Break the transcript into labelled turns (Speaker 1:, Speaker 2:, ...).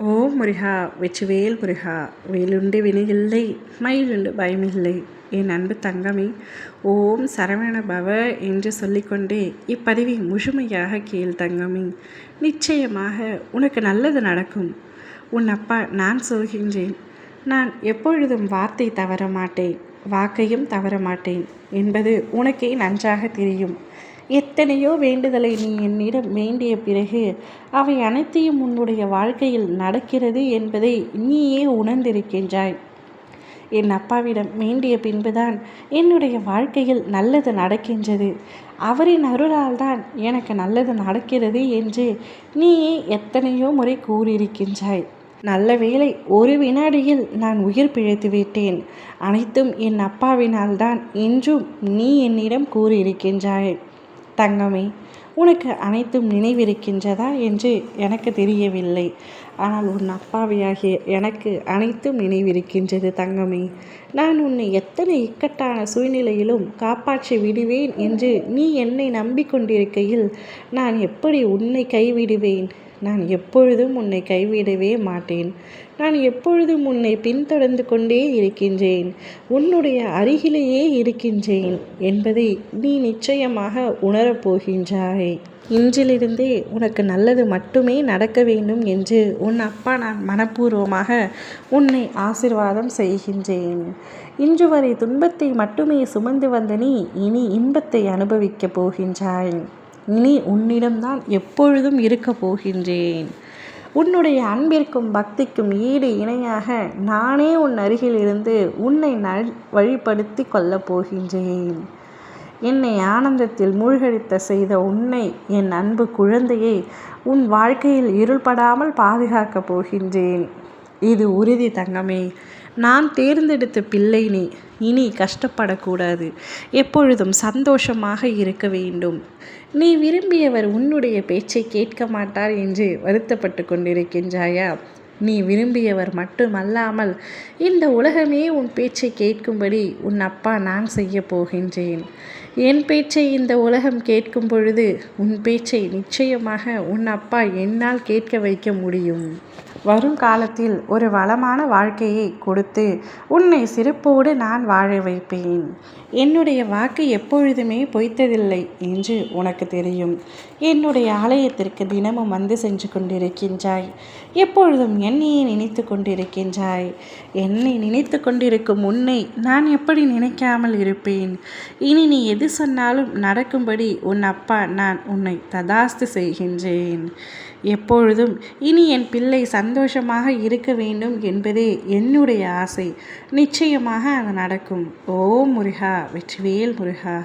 Speaker 1: ஓம் முருகா வெற்றிவேல் முருகா வேலுண்டு வினையில்லை மயிலுண்டு பயமில்லை. என் அன்பு தங்கமே ஓம் சரவண பவ என்று சொல்லிக்கொண்டே இப்பதிவை முழுமையாக கேள் தங்கமே. நிச்சயமாக உனக்கு நல்லது நடக்கும். உன் அப்பா நான் சொல்கின்றேன். நான் எப்பொழுதும் வார்த்தை தவற மாட்டேன் வாக்கையும் தவற மாட்டேன் என்பது உனக்கே நன்றாக தெரியும். எத்தனையோ வேண்டுதலை நீ என்னிடம் வேண்டிய பிறகு அவை அனைத்தையும் உன்னுடைய வாழ்க்கையில் நடக்கிறது என்பதை நீயே உணர்ந்திருக்கின்றாய். என் அப்பாவிடம் வேண்டிய பின்புதான் என்னுடைய வாழ்க்கையில் நல்லது நடக்கின்றது. அவரின் அருளால் தான் எனக்கு நல்லது நடக்கிறது என்று நீயே எத்தனையோ முறை கூறியிருக்கின்றாய். நல்ல வேளை ஒரு வினாடியில் நான் உயிர் பிழைத்து விட்டேன். அனைத்தும் என் அப்பாவினால்தான் என்றும் நீ என்னிடம் கூறியிருக்கின்றாய். தங்கமே உனக்கு அனைத்தும் நினைவிருக்கின்றதா என்று எனக்கு தெரியவில்லை. ஆனால் உன் அப்பாவியாகிய எனக்கு அனைத்தும் நினைவிருக்கின்றது தங்கமே. நான் உன்னை எத்தனை இக்கட்டான சூழ்நிலையிலும் காப்பாற்றி விடுவேன் என்று நீ என்னை நம்பிக்கொண்டிருக்கையில் நான் எப்படி உன்னை கைவிடுவேன்? நான் எப்பொழுதும் உன்னை கைவிடவே மாட்டேன். நான் எப்பொழுதும் உன்னை பின்தொடர்ந்து கொண்டே இருக்கின்றேன். உன்னுடைய அருகிலேயே இருக்கின்றேன் என்பதை நீ நிச்சயமாக உணரப்போகின்றாய் இன்றிலிருந்தே உனக்கு நல்லது மட்டுமே நடக்க வேண்டும் என்று உன் அப்பா நான் மனப்பூர்வமாக உன்னை ஆசிர்வாதம் செய்கின்றேன். இன்று வரை துன்பத்தை மட்டுமே சுமந்து வந்த நீ இனி இன்பத்தை அனுபவிக்கப் போகின்றாய். இனி உன்னிடம்தான் எப்பொழுதும் இருக்கப் போகின்றேன். உன்னுடைய அன்பிற்கும் பக்திக்கும் ஈடு இணையாக நானே உன் அருகில் இருந்து உன்னை நல் வழிப்படுத்தி கொள்ளப் போகின்றேன். என்னை ஆனந்தத்தில் மூழ்கடித்த செய்த உன்னை என் அன்பு குழந்தையை உன் வாழ்க்கையில் இருள்படாமல் பாதுகாக்கப் போகின்றேன். இது உறுதி தங்கமே. நான் தேர்ந்தெடுத்த பிள்ளை நீ. இனி கஷ்டப்படக்கூடாது. எப்பொழுதும் சந்தோஷமாக இருக்க வேண்டும். நீ விரும்பியவர் உன்னுடைய பேச்சை கேட்க மாட்டார் என்று வருத்தப்பட்டு கொண்டிருக்கின்றாயா? நீ விரும்பியவர் மட்டுமல்லாமல் இந்த உலகமே உன் பேச்சை கேட்கும்படி உன் அப்பா நான் செய்ய போகின்றேன். என் பேச்சை இந்த உலகம் கேட்கும் பொழுது உன் பேச்சை நிச்சயமாக உன் அப்பா என்னால் கேட்க வைக்க முடியும். வரும் காலத்தில் ஒரு வளமான வாழ்க்கையை கொடுத்து உன்னை சிறப்போடு நான் வாழ வைப்பேன். என்னுடைய வாக்கு எப்பொழுதுமே பொய்த்ததில்லை என்று உனக்கு தெரியும். என்னுடைய ஆலயத்திற்கு தினமும் வந்து சென்று கொண்டிருக்கின்றாய். எப்பொழுதும் என்னையே நினைத்து கொண்டிருக்கின்றாய்? என்னை நினைத்து கொண்டிருக்கும் உன்னை நான் எப்படி நினைக்காமல் இருப்பேன்? இனி நீ எது சொன்னாலும் நடக்கும்படி உன் அப்பா நான் உன்னை ததாஸ்து செய்கின்றேன். எப்பொழுதும் இனி என் பிள்ளை சந்தோஷமாக இருக்க வேண்டும் என்பதே என்னுடைய ஆசை. நிச்சயமாக அது நடக்கும். ஓ முருகா வெற்றிவேல் முருகா.